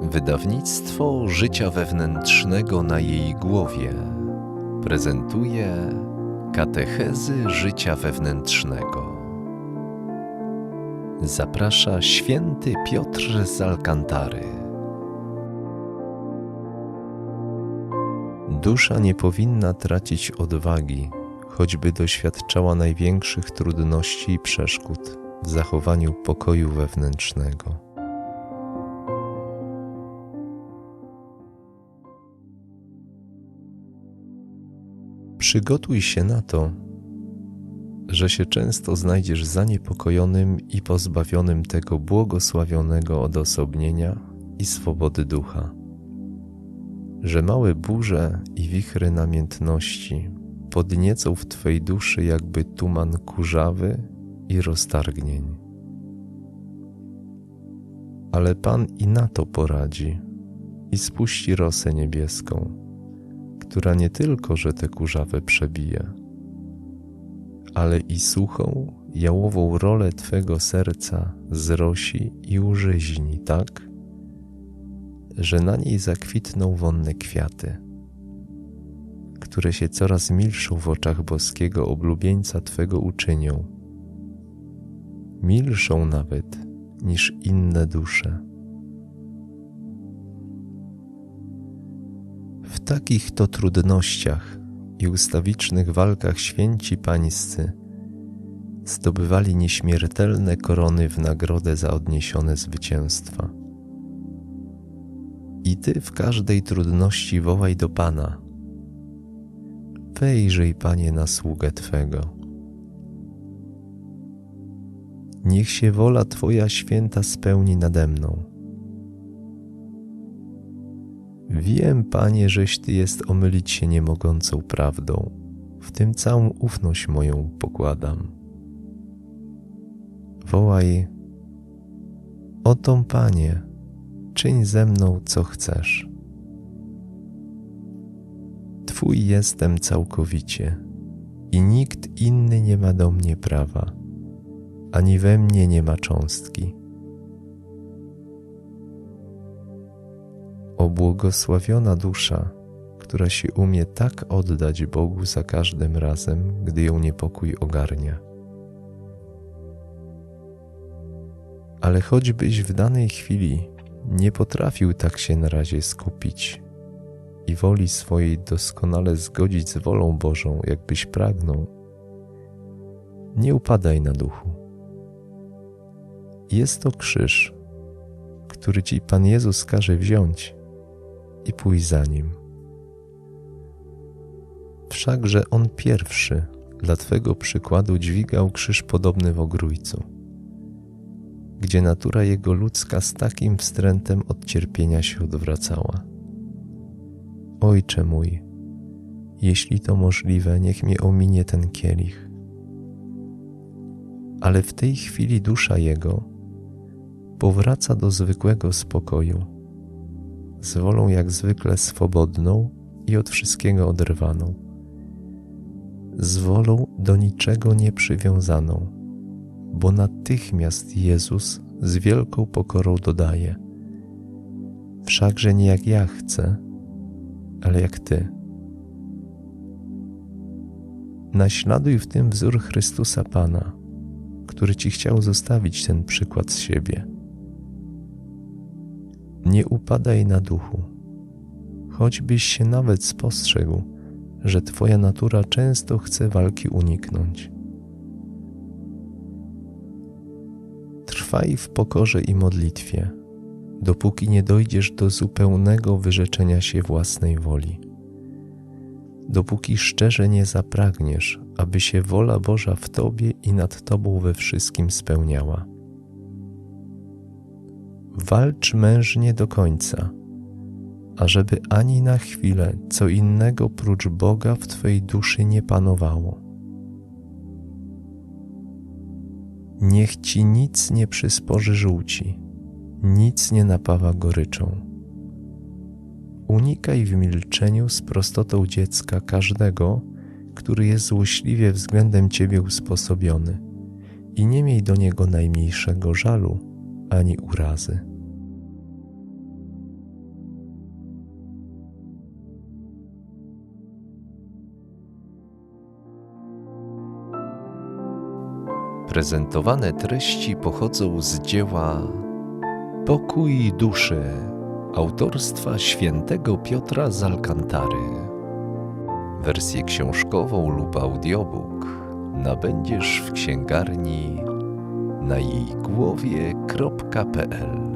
Wydawnictwo Życia Wewnętrznego na jej głowie prezentuje Katechezy Życia Wewnętrznego. Zaprasza święty Piotr z Alkantary. Dusza nie powinna tracić odwagi, choćby doświadczała największych trudności i przeszkód w zachowaniu pokoju wewnętrznego. Przygotuj się na to, że się często znajdziesz zaniepokojonym i pozbawionym tego błogosławionego odosobnienia i swobody ducha. Że małe burze i wichry namiętności podniecą w Twej duszy jakby tuman kurzawy i roztargnień. Ale Pan i na to poradzi i spuści rosę niebieską która nie tylko, że te kurzawy przebije, ale i suchą, jałową rolę Twego serca zrosi i użyźni tak, że na niej zakwitną wonne kwiaty, które się coraz milszą w oczach boskiego oblubieńca Twego uczynią, milszą nawet niż inne dusze. Takich to trudnościach i ustawicznych walkach święci pańscy zdobywali nieśmiertelne korony w nagrodę za odniesione zwycięstwa. I ty w każdej trudności wołaj do Pana. Wejrzyj, Panie, na sługę Twego. Niech się wola Twoja święta spełni nade mną Wiem, Panie, żeś Ty jest omylić się niemogącą prawdą, w tym całą ufność moją pokładam. Wołaj, oto Panie, czyń ze mną, co chcesz. Twój jestem całkowicie i nikt inny nie ma do mnie prawa, ani we mnie nie ma cząstki Obłogosławiona dusza, która się umie tak oddać Bogu za każdym razem, gdy ją niepokój ogarnia. Ale choćbyś w danej chwili nie potrafił tak się na razie skupić i woli swojej doskonale zgodzić z wolą Bożą, jakbyś pragnął, nie upadaj na duchu. Jest to krzyż, który ci Pan Jezus każe wziąć i pójść za nim. Wszakże on pierwszy dla Twego przykładu dźwigał krzyż podobny w ogrójcu, gdzie natura jego ludzka z takim wstrętem od cierpienia się odwracała. Ojcze mój, jeśli to możliwe, niech mnie ominie ten kielich. Ale w tej chwili dusza jego powraca do zwykłego spokoju z wolą jak zwykle swobodną i od wszystkiego oderwaną, z wolą do niczego nie przywiązaną, bo natychmiast Jezus z wielką pokorą dodaje: Wszakże nie jak ja chcę, ale jak Ty. Naśladuj w tym wzór Chrystusa Pana, który Ci chciał zostawić ten przykład z siebie nie upadaj na duchu, choćbyś się nawet spostrzegł, że Twoja natura często chce walki uniknąć. Trwaj w pokorze i modlitwie, dopóki nie dojdziesz do zupełnego wyrzeczenia się własnej woli. Dopóki szczerze nie zapragniesz, aby się wola Boża w Tobie i nad Tobą we wszystkim spełniała. Walcz mężnie do końca, ażeby ani na chwilę co innego prócz Boga w Twojej duszy nie panowało. Niech Ci nic nie przysporzy żółci, nic nie napawa goryczą. Unikaj w milczeniu z prostotą dziecka każdego, który jest złośliwie względem Ciebie usposobiony i nie miej do niego najmniejszego żalu ani urazy. Prezentowane treści pochodzą z dzieła Pokój duszy autorstwa świętego Piotra z Alkantary. Wersję książkową lub audiobook nabędziesz w księgarni na jej głowie.pl